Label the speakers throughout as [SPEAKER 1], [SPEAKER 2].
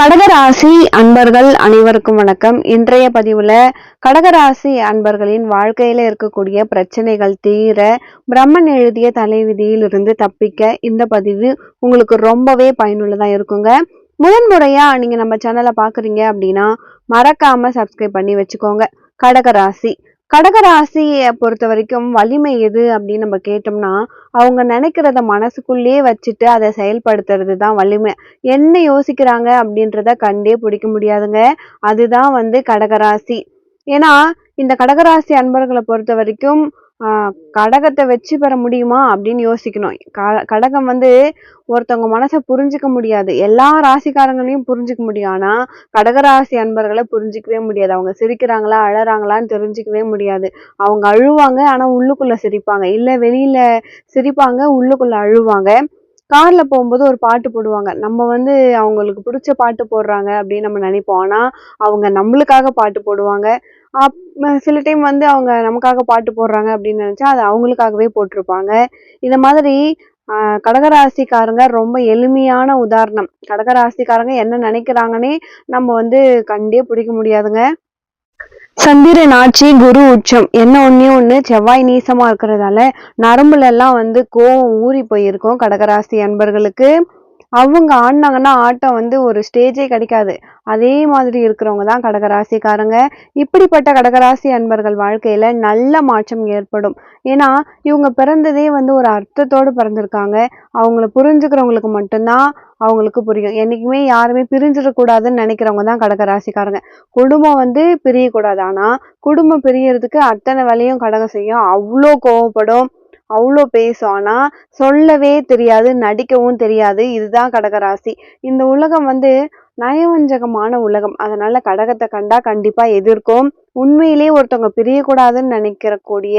[SPEAKER 1] கடகராசி அன்பர்கள் அனைவருக்கும் வணக்கம். இன்றைய பதிவுல கடகராசி அன்பர்களின் வாழ்க்கையில இருக்கக்கூடிய பிரச்சனைகள் தீர பிரம்மன் எழுதிய தலைவிதியில் இருந்து தப்பிக்க இந்த பதிவு உங்களுக்கு ரொம்பவே பயனுள்ளதா இருக்குங்க. முதன்முறையா நீங்க நம்ம சேனலை பாக்குறீங்க அப்படின்னா மறக்காம சப்ஸ்கிரைப் பண்ணி வச்சுக்கோங்க. கடகராசி. கடகராசியை பொறுத்த வரைக்கும் வலிமை எது அப்படின்னு நம்ம கேட்டோம்னா அவங்க நினைக்கிறத மனசுக்குள்ளேயே வச்சுட்டு அதை செயல்படுத்துறது தான் வலிமை. என்ன யோசிக்கிறாங்க அப்படின்றத கண்டே பிடிக்க முடியாதுங்க. அதுதான் வந்து கடகராசி ஏன்னா இந்த கடகராசி அன்பர்களை பொறுத்த வரைக்கும் கடகத்தை வச்சு பெற முடியுமா அப்படின்னு யோசிக்கணும். க- கடகம் வந்து ஒருத்தவங்க மனசை புரிஞ்சுக்க முடியாது. எல்லா ராசிக்காரங்களையும் புரிஞ்சுக்க முடியும். ஆனால் கடகராசி அன்பர்களை புரிஞ்சுக்கவே முடியாது. அவங்க சிரிக்கிறாங்களா அழறாங்களான்னு தெரிஞ்சுக்கவே முடியாது. அவங்க அழுவாங்க ஆனால் உள்ளுக்குள்ளே சிரிப்பாங்க. இல்லை வெளியில் சிரிப்பாங்க உள்ளுக்குள்ளே அழுவாங்க. கார்ல போகும்போது ஒரு பாட்டு போடுவாங்க. நம்ம வந்து அவங்களுக்கு பிடிச்ச பாட்டு போடுறாங்க அப்படின்னு நம்ம நினைப்போம். ஆனா அவங்க நம்மளுக்காக பாட்டு போடுவாங்க. அப் சில டைம் வந்து அவங்க நமக்காக பாட்டு போடுறாங்க அப்படின்னு நினச்சா அது அவங்களுக்காகவே போட்டிருப்பாங்க. இந்த மாதிரி கடகராசிக்காரங்க ரொம்ப எளிமையான உதாரணம். கடகராசிக்காரங்க என்ன நினைக்கிறாங்கன்னே நம்ம வந்து கண்டே பிடிக்க முடியாதுங்க. சந்திரன் ஆட்சி குரு உச்சம் என்ன ஒண்ணே ஒண்ணு செவ்வாய் நீசமா இருக்கிறதால நரம்புல எல்லாம் வந்து கோவம் ஊறி போயிருக்கும் கடகராசி அன்பர்களுக்கு. அவங்க ஆடினாங்கன்னா ஆட்டம் வந்து ஒரு ஸ்டேஜே கிடைக்காது. அதே மாதிரி இருக்கிறவங்க தான் கடகராசிக்காரங்க. இப்படிப்பட்ட கடகராசி அன்பர்கள் வாழ்க்கையில் நல்ல மாற்றம் ஏற்படும். ஏன்னா இவங்க பிறந்ததே வந்து ஒரு அர்த்தத்தோடு பிறந்திருக்காங்க. அவங்கள புரிஞ்சுக்கிறவங்களுக்கு மட்டும்தான் அவங்களுக்கு புரியும். என்றைக்குமே யாருமே பிரிஞ்சிடக்கூடாதுன்னு நினைக்கிறவங்க தான் கடகராசிக்காரங்க. குடும்பம் வந்து பிரியக்கூடாது. ஆனால் குடும்பம் பிரியறதுக்கு அத்தனை வேலையும் கடகம் செய்யும். அவ்வளோ கோவப்படும். அவ்வளோ பேசும். சொல்லவே தெரியாது நடிக்கவும் தெரியாது. இதுதான் கடகராசி. இந்த உலகம் வந்து நயவஞ்சகமான உலகம். அதனால கடகத்தை கண்டா கண்டிப்பா எதிர்க்கும். உண்மையிலே ஒருத்தவங்க பிரியக்கூடாதுன்னு நினைக்கிறக்கூடிய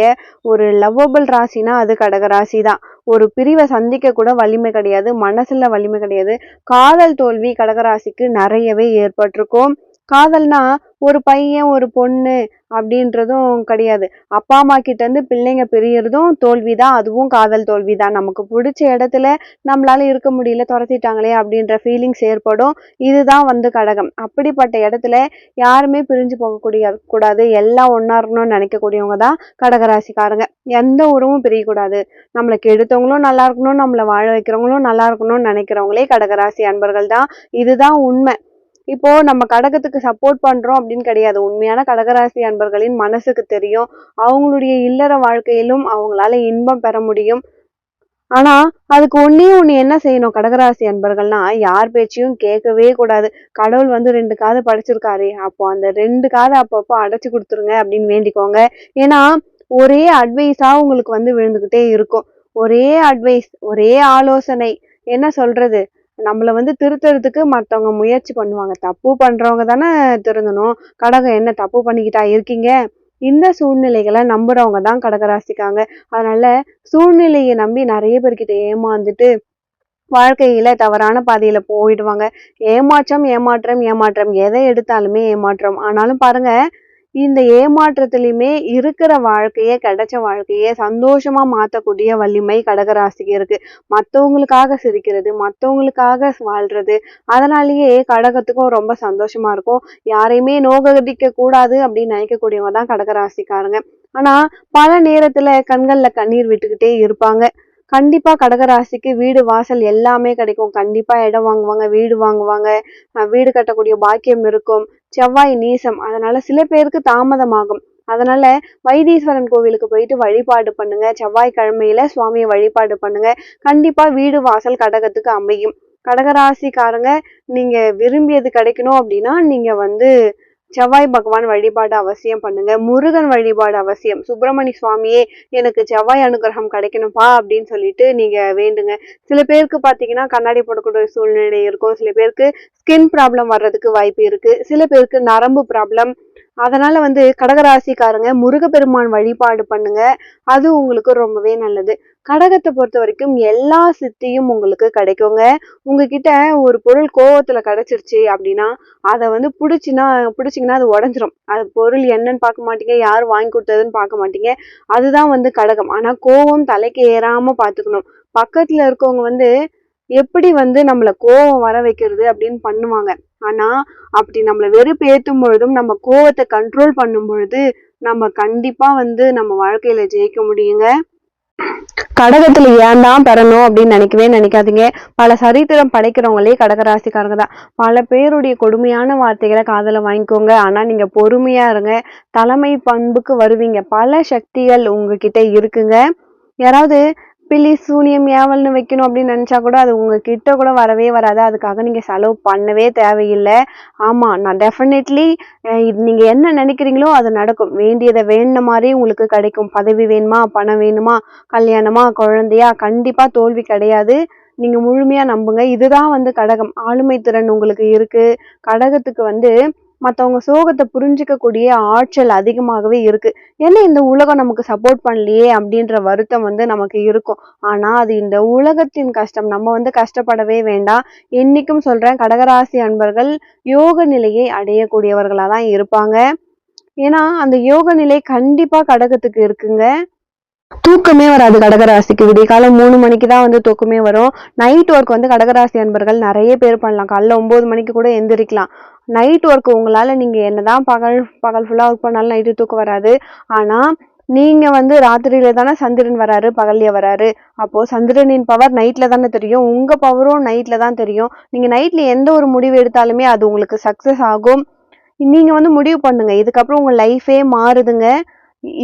[SPEAKER 1] ஒரு லவ்வபிள் ராசினா அது கடகராசி தான் ஒரு பிரிவை சந்திக்க கூட வலிமை கிடையாது மனசுல வலிமை கிடையாது. காதல் தோல்வி கடகராசிக்கு நிறையவே ஏற்பட்டிருக்கும். காதல்னா ஒரு பையன் ஒரு பொண்ணு அப்படின்றதும் கிடையாது. அப்பா அம்மா கிட்டேருந்து பிள்ளைங்க பிரியறதும் தோல்வி தான். அதுவும் காதல் தோல்வி தான். நமக்கு பிடிச்ச இடத்துல நம்மளால இருக்க முடியல துரத்திட்டாங்களே அப்படின்ற ஃபீலிங்ஸ் ஏற்படும். இதுதான் வந்து கடகம். அப்படிப்பட்ட இடத்துல யாருமே பிரிஞ்சு போகக்கூடிய கூடாது. எல்லாம் ஒன்றா இருக்கணும்னு நினைக்கக்கூடியவங்க தான் கடகராசிக்காரங்க. எந்த உறவும் பிரியக்கூடாது. நம்மளை கெடுத்தவங்களும் நல்லா இருக்கணும் நம்மளை வாழ வைக்கிறவங்களும் நல்லா இருக்கணும்னு நினைக்கிறவங்களே கடகராசி அன்பர்கள் தான். இதுதான் உண்மை. இப்போ நம்ம கடகத்துக்கு சப்போர்ட் பண்றோம் அப்படின்னு கிடையாது. உண்மையான கடகராசி அன்பர்களின் மனசுக்கு தெரியும். அவங்களுடைய இல்லற வாழ்க்கையிலும் அவங்களால இன்பம் பெற முடியும். ஆனா அதுக்கு ஒன்னே ஒண்ணு என்ன செய்யணும் கடகராசி அன்பர்கள்னா யார் பேச்சையும் கேட்கவே கூடாது. கடவுள் வந்து ரெண்டு காது படைச்சிருக்காரு. அப்போ அந்த ரெண்டு காதை அப்பப்போ அடைச்சு கொடுத்துருங்க அப்படின்னு வேண்டிக்கோங்க. ஏன்னா ஒரே அட்வைஸா உங்களுக்கு வந்து விழுந்துகிட்டே இருக்கும். ஒரே அட்வைஸ் ஒரே ஆலோசனை. என்ன சொல்றது? நம்மளை வந்து திருத்துறதுக்கு மற்றவங்க முயற்சி பண்ணுவாங்க. தப்பு பண்ணுறவங்க தானே திருந்தணும். கடகம் என்ன தப்பு பண்ணிக்கிட்டா இருக்கீங்க? இந்த சூழ்நிலைகளை நம்புறவங்க தான் கடகராசிக்காங்க. அதனால சூழ்நிலையை நம்பி நிறைய பேர்கிட்ட ஏமாந்துட்டு வாழ்க்கையில தவறான பாதையில போயிடுவாங்க. ஏமாற்றம் ஏமாற்றம் ஏமாற்றம். எதை எடுத்தாலுமே ஏமாற்றம். ஆனாலும் பாருங்க இந்த ஏமாற்றத்திலையுமே இருக்கிற வாழ்க்கையே கிடைச்ச வாழ்க்கையே சந்தோஷமா மாற்றக்கூடிய வலிமை கடகராசிக்கு இருக்கு. மற்றவங்களுக்காக சிரிக்கிறது மற்றவங்களுக்காக வாழ்றது அதனாலேயே கடகத்துக்கும் ரொம்ப சந்தோஷமா இருக்கும். யாரையுமே நோகடிக்க கூடாது அப்படின்னு நினைக்கக்கூடியவங்க தான் கடகராசிக்காரங்க. ஆனா பல நேரத்துல கண்கள்ல கண்ணீர் விட்டுக்கிட்டே இருப்பாங்க. கண்டிப்பா கடகராசிக்கு வீடு வாசல் எல்லாமே கிடைக்கும். கண்டிப்பா இடம் வாங்குவாங்க வீடு வாங்குவாங்க. வீடு கட்டக்கூடிய பாக்கியம் இருக்கும். செவ்வாய் நீசம். அதனால சில பேருக்கு தாமதமாகும். அதனால வைத்தீஸ்வரன் கோவிலுக்கு போயிட்டு வழிபாடு பண்ணுங்க. செவ்வாய்க்கிழமையில சுவாமியை வழிபாடு பண்ணுங்க. கண்டிப்பா வீடு வாசல் கடகத்துக்கு அமையும். கடகராசிக்காரங்க நீங்க விரும்பியது கிடைக்கணும் அப்படின்னா நீங்க வந்து செவ்வாய் பகவான் வழிபாடு அவசியம் பண்ணுங்க. முருகன் வழிபாடு அவசியம். சுப்பிரமணிய சுவாமியே எனக்கு செவ்வாய் அனுகிரகம் கிடைக்கணும்ப்பா அப்படின்னு சொல்லிட்டு நீங்க வேண்டுங்க. சில பேருக்கு பாத்தீங்கன்னா கண்ணாடி போடக்கூடிய சூழ்நிலை இருக்கும். சில பேருக்கு ஸ்கின் ப்ராப்ளம் வர்றதுக்கு வாய்ப்பு இருக்கு. சில பேருக்கு நரம்பு ப்ராப்ளம் அதனால வந்து கடகராசிக்காரங்க முருகப்பெருமான் வழிபாடு பண்ணுங்க. அது உங்களுக்கு ரொம்பவே நல்லது. கடகத்தை பொறுத்த வரைக்கும் எல்லா சித்தியும் உங்களுக்கு கிடைக்குங்க. உங்ககிட்ட ஒரு பொருள் கோவத்துல கிடைச்சிருச்சு அப்படின்னா அதை வந்து பிடிச்சின்னா பிடிச்சிங்கன்னா அது உடஞ்சிரும். அது பொருள் என்னன்னு பார்க்க மாட்டீங்க யார் வாங்கி கொடுத்ததுன்னு பார்க்க மாட்டீங்க. அதுதான் வந்து கடகம். ஆனா கோவம் தலைக்கு ஏறாம பார்த்துக்கணும். பக்கத்துல இருக்கவங்க வந்து எப்படி வந்து நம்மளை கோவம் வர வைக்கிறது அப்படின்னு பண்ணுவாங்க. ஆனா அப்படி நம்மளை வெறுப்பு ஏற்றும் பொழுதும் நம்ம கோவத்தை கண்ட்ரோல் பண்ணும் பொழுது நம்ம கண்டிப்பா வந்து நம்ம வாழ்க்கையில ஜெயிக்க முடியுங்க. கடகத்துல ஏன் தான் பெறணும் அப்படின்னு நினைக்கவே நினைக்காதீங்க. பல சரித்திரம் படைக்கிறவங்களே கடகராசிக்காரங்க தான். பல பேருடைய கொடுமையான வார்த்தைகளை காதல வாங்கிக்கோங்க. ஆனா நீங்க பொறுமையா இருங்க. தலைமை பண்புக்கு வருவீங்க. பல சக்திகள் உங்ககிட்ட இருக்குங்க. யாராவது பில்லி சூனியம் ஏவல்னு வைக்கணும் அப்படின்னு நினச்சா கூட அது உங்கள் கிட்ட கூட வரவே வராது. அதுக்காக நீங்கள் செலவு பண்ணவே தேவையில்லை. ஆமாம் நான் டெஃபினெட்லி இது நீங்கள் என்ன நினைக்கிறீங்களோ அது நடக்கும். வேண்டியதை வேணுன மாதிரி உங்களுக்கு கிடைக்கும். பதவி வேணுமா பணம் வேணுமா கல்யாணமா குழந்தையா கண்டிப்பாக தோல்வி கிடையாது. நீங்கள் முழுமையாக நம்புங்க. இதுதான் வந்து கடகம். ஆளுமை திறன் உங்களுக்கு இருக்குது கடகத்துக்கு வந்து மற்றவங்க சோகத்தை புரிஞ்சுக்கக்கூடிய ஆற்றல் அதிகமாகவே இருக்குது ஏன்னா இந்த உலகம் நமக்கு சப்போர்ட் பண்ணலையே அப்படின்ற வருத்தம் வந்து நமக்கு இருக்கும். ஆனால் அது இந்த உலகத்தின் கஷ்டம். நம்ம வந்து கஷ்டப்படவே வேண்டாம். என்னைக்கும் சொல்கிறேன் கடகராசி அன்பர்கள் யோக நிலையை அடையக்கூடியவர்களாக தான் இருப்பாங்க. ஏன்னா அந்த யோக நிலை கண்டிப்பாக கடகத்துக்கு இருக்குங்க. தூக்கமே வராது கடகராசிக்கு. விடிய காலம் மூணு மணிக்கு தான் வந்து தூக்கமே வரும். நைட் ஒர்க் வந்து கடகராசி அன்பர்கள் நிறைய பேர் பண்ணலாம். காலைல ஒம்பது மணிக்கு கூட எந்திரிக்கலாம். நைட் ஒர்க் உங்களால் நீங்கள் என்னதான் பகல் பகல் ஃபுல்லாக ஒர்க் பண்ணாலும் நைட்டு தூக்கம் வராது. ஆனால் நீங்கள் வந்து ராத்திரியில தானே சந்திரன் வராரு பகல்ல வராரு. அப்போது சந்திரனின் பவர் நைட்டில் தானே தெரியும். உங்கள் பவரும் நைட்டில் தான் தெரியும். நீங்கள் நைட்டில் எந்த ஒரு முடிவு எடுத்தாலுமே அது உங்களுக்கு சக்ஸஸ் ஆகும். நீங்கள் வந்து முடிவு பண்ணுங்கள் இதுக்கப்புறம் உங்கள் லைஃபே மாறுதுங்க.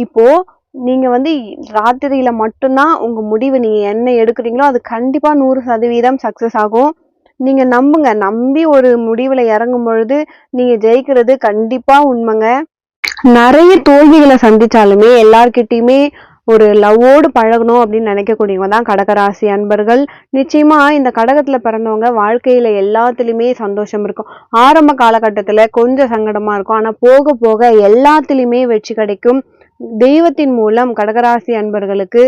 [SPEAKER 1] இப்போது நீங்கள் வந்து ராத்திரியில் மட்டும்தான் உங்கள் முடிவு நீங்கள் என்ன எடுக்கிறீங்களோ அது கண்டிப்பாக நூறு சதவீதம் சக்ஸஸ் ஆகும். நீங்கள் நம்புங்க. நம்பி ஒரு முடிவில் இறங்கும் பொழுது நீங்கள் ஜெயிக்கிறது கண்டிப்பாக உண்மைங்க. நிறைய தோல்விகளை சந்தித்தாலுமே எல்லார்கிட்டையுமே ஒரு லவ்வோடு பழகணும் அப்படின்னு நினைக்கக்கூடியவங்க தான் கடகராசி அன்பர்கள். நிச்சயமாக இந்த கடகத்தில் பிறந்தவங்க வாழ்க்கையில் எல்லாத்துலேயுமே சந்தோஷம் இருக்கும். ஆரம்ப காலகட்டத்தில் கொஞ்சம் சங்கடமாக இருக்கும். ஆனால் போக போக எல்லாத்துலேயுமே வெற்றி கிடைக்கும். தெய்வத்தின் மூலம் கடகராசி அன்பர்களுக்கு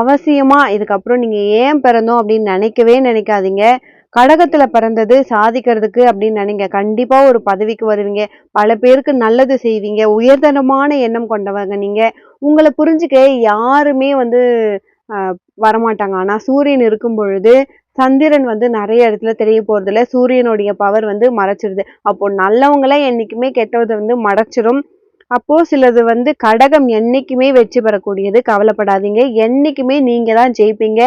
[SPEAKER 1] அவசியமா இதுக்கப்புறம் நீங்க ஏன் பிறந்தோம் அப்படின்னு நினைக்கவே நினைக்காதீங்க. கடகத்தில் பிறந்தது சாதிக்கிறதுக்கு அப்படின்னு நினைங்க. கண்டிப்பாக ஒரு பதவிக்கு வருவீங்க. பல பேருக்கு நல்லது செய்வீங்க. உயர்தரமான எண்ணம் கொண்டவங்க நீங்கள் உங்களை புரிஞ்சுக்க யாருமே வந்து வரமாட்டாங்க. ஆனால் சூரியன் இருக்கும் பொழுது சந்திரன் வந்து நிறைய இடத்துல தெரிய போகிறதுல சூரியனுடைய பவர் வந்து மறைச்சிருது. அப்போ நல்லவங்கள என்றைக்குமே கெட்டதை வந்து மறைச்சிரும். அப்போ சிலது வந்து கடகம் என்னைக்குமே வெற்றி பெறக்கூடியது. கவலைப்படாதீங்க. என்னைக்குமே நீங்க தான் ஜெயிப்பீங்க.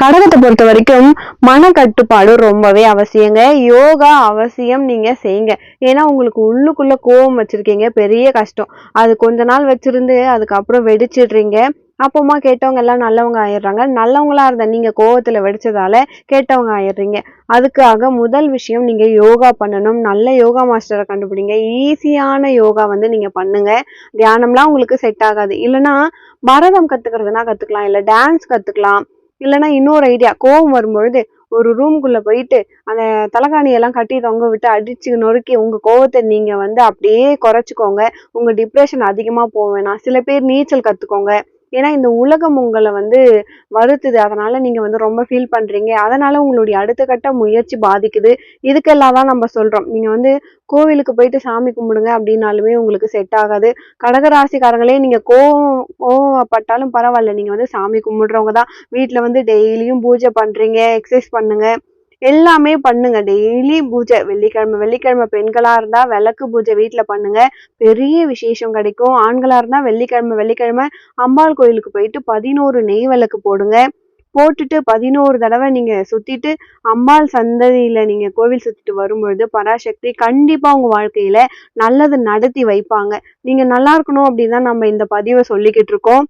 [SPEAKER 1] கடகத்தை பொறுத்த வரைக்கும் மன கட்டுப்பாடு ரொம்பவே அவசியங்க. யோகா அவசியம் நீங்க செய்யுங்க. ஏன்னா உங்களுக்கு உள்ளுக்குள்ள கோவம் வச்சிருக்கீங்க. பெரிய கஷ்டம். அது கொஞ்ச நாள் வச்சிருந்து அதுக்கப்புறம் வெடிச்சிடுறீங்க. அப்பமா கேட்டவங்க எல்லாம் நல்லவங்க ஆயிடுறாங்க. நல்லவங்களா இருந்த நீங்க கோவத்துல வெடிச்சதால கேட்டவங்க ஆயிடுறீங்க. அதுக்காக முதல் விஷயம் நீங்க யோகா பண்ணணும். நல்ல யோகா மாஸ்டரை கண்டுபிடிங்க. ஈஸியான யோகா வந்து நீங்க பண்ணுங்க. தியானம்லாம் உங்களுக்கு செட் ஆகாது. இல்லைன்னா பரதம் கத்துக்கிறதுனா கத்துக்கலாம். இல்ல டான்ஸ் கத்துக்கலாம். இல்லைன்னா இன்னொரு ஐடியா கோவம் வரும்பொழுது ஒரு ரூம்குள்ள போயிட்டு அந்த தலைகாணியெல்லாம் கட்டி தொங்க விட்டு அடிச்சு நொறுக்கி உங்க கோவத்தை நீங்க வந்து அப்படியே குறைச்சிக்கோங்க. உங்க டிப்ரெஷன் அதிகமா போக வேணாம். சில பேர் நீச்சல் கத்துக்கோங்க. ஏன்னா இந்த உலகம் உங்களை வந்து வருத்துது. அதனால நீங்க வந்து ரொம்ப ஃபீல் பண்றீங்க. அதனால உங்களுடைய அடுத்த கட்ட முயற்சி பாதிக்குது. இதுக்கெல்லாம் தான் நம்ம சொல்றோம். நீங்க வந்து கோவிலுக்கு போயிட்டு சாமி கும்பிடுங்க அப்படின்னாலுமே உங்களுக்கு செட் ஆகாது. கடகராசிக்காரங்களே நீங்க கோவம் கோவப்பட்டாலும் பரவாயில்ல. நீங்க வந்து சாமி கும்பிடுறவங்க தான். வீட்டுல வந்து டெய்லியும் பூஜை பண்றீங்க எக்ஸசைஸ் பண்ணுங்க. எல்லாமே பண்ணுங்க. டெய்லி பூஜை. வெள்ளிக்கிழமை வெள்ளிக்கிழமை பெண்களா இருந்தா விளக்கு பூஜை வீட்டுல பண்ணுங்க. பெரிய விசேஷம் கிடைக்கும். ஆண்களா இருந்தா வெள்ளிக்கிழமை வெள்ளிக்கிழமை அம்பாள் கோயிலுக்கு போயிட்டு பதினோரு நெய் விளக்கு போடுங்க. போட்டுட்டு பதினோரு தடவை நீங்க சுத்திட்டு அம்பாள் சந்ததியில நீங்க கோவில் சுத்திட்டு வரும்பொழுது பராசக்தி கண்டிப்பா உங்க வாழ்க்கையில நல்லது நடத்தி வைப்பாங்க. நீங்க நல்லா இருக்கணும் அப்படின்னு நம்ம இந்த பதிவை சொல்லிக்கிட்டு இருக்கோம்.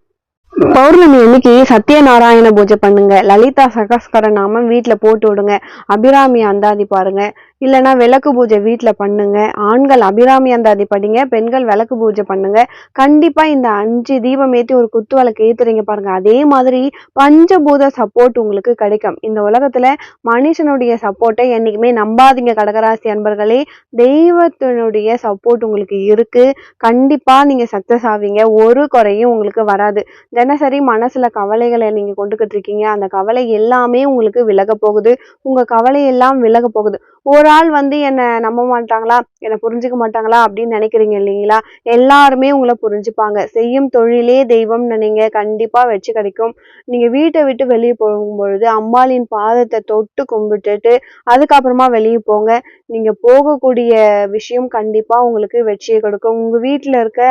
[SPEAKER 1] பௌர்ணமி அன்னைக்கு சத்யநாராயண பூஜை பண்ணுங்க. லலிதா சகஸ்கர நாமம் வீட்டுல போட்டு விடுங்க. அபிராமி அந்தாதி பாருங்க. இல்லைன்னா விளக்கு பூஜை வீட்டுல பண்ணுங்க. ஆண்கள் அபிராமி அந்தாதி படிங்க. பெண்கள் விளக்கு பூஜை பண்ணுங்க. கண்டிப்பா இந்த அஞ்சு தீபம் ஏத்தி ஒரு குத்து விளக்கு ஏத்துறீங்க பாருங்க. அதே மாதிரி பஞ்சபூத சப்போர்ட் உங்களுக்கு கிடைக்கும். இந்த உலகத்துல மனுஷனுடைய சப்போர்ட்டை என்னைக்குமே நம்பாதீங்க கடகராசி அன்பர்களே. தெய்வத்தினுடைய சப்போர்ட் உங்களுக்கு இருக்கு. கண்டிப்பா நீங்க சக்சஸ் ஆவீங்க. ஒரு குறையும் உங்களுக்கு வராது. தினசரி மனசில் கவலைகளை நீங்கள் கொண்டுக்கிட்டு இருக்கீங்க. அந்த கவலை எல்லாமே உங்களுக்கு விலக போகுது. உங்கள் கவலை எல்லாம் விலக போகுது. ஒரு ஆள் வந்து என்ன நம்ப மாட்டாங்களா? என்னை புரிஞ்சுக்க மாட்டாங்களா? அப்படின்னு நினைக்கிறீங்க இல்லைங்களா? எல்லாருமே உங்களை புரிஞ்சுப்பாங்க. செய்யும் தொழிலே தெய்வம்னு நீங்கள் கண்டிப்பா வெற்றி கிடைக்கும். நீங்க வீட்டை விட்டு வெளியே போகும்பொழுது அம்பாளின் பாதத்தை தொட்டு கும்பிட்டுட்டு அதுக்கப்புறமா வெளியே போங்க. நீங்க போகக்கூடிய விஷயம் கண்டிப்பா உங்களுக்கு வெற்றியை கொடுக்கும். உங்க வீட்டில் இருக்க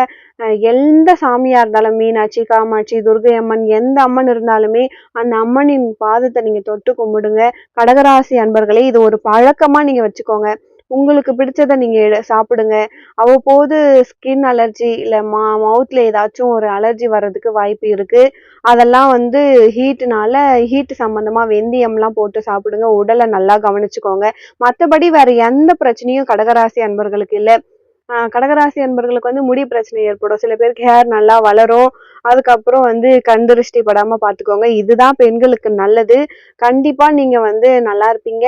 [SPEAKER 1] எந்த சாமியா இருந்தாலும் மீனாட்சி காமாட்சி துர்கை அம்மன் எந்த அம்மன் இருந்தாலுமே அந்த அம்மனின் பாதத்தை நீங்க தொட்டு கும்பிடுங்க. கடகராசி அன்பர்களே இது ஒரு பழக்கமா நீங்கள் வச்சுக்கோங்க. உங்களுக்கு பிடிச்சதை நீங்கள் சாப்பிடுங்க. அவ்வப்போது ஸ்கின் அலர்ஜி இல்லை மா மவுத்தில் ஏதாச்சும் ஒரு அலர்ஜி வர்றதுக்கு வாய்ப்பு இருக்குது அதெல்லாம் வந்து ஹீட்டுனால ஹீட் சம்மந்தமாக வெந்தயம்லாம் போட்டு சாப்பிடுங்க. உடலை நல்லா கவனிச்சுக்கோங்க. மற்றபடி வேறு எந்த பிரச்சனையும் கடகராசி அன்பர்களுக்கு இல்லை. கடகராசி அன்பர்களுக்கு வந்து முடி பிரச்சனை ஏற்படும். சில பேருக்கு ஹேர் நல்லா வளரும். அதுக்கப்புறம் வந்து கண் திருஷ்டி படாம பாத்துக்கோங்க இதுதான் பெண்களுக்கு நல்லது. கண்டிப்பா நீங்க வந்து நல்லா இருப்பீங்க.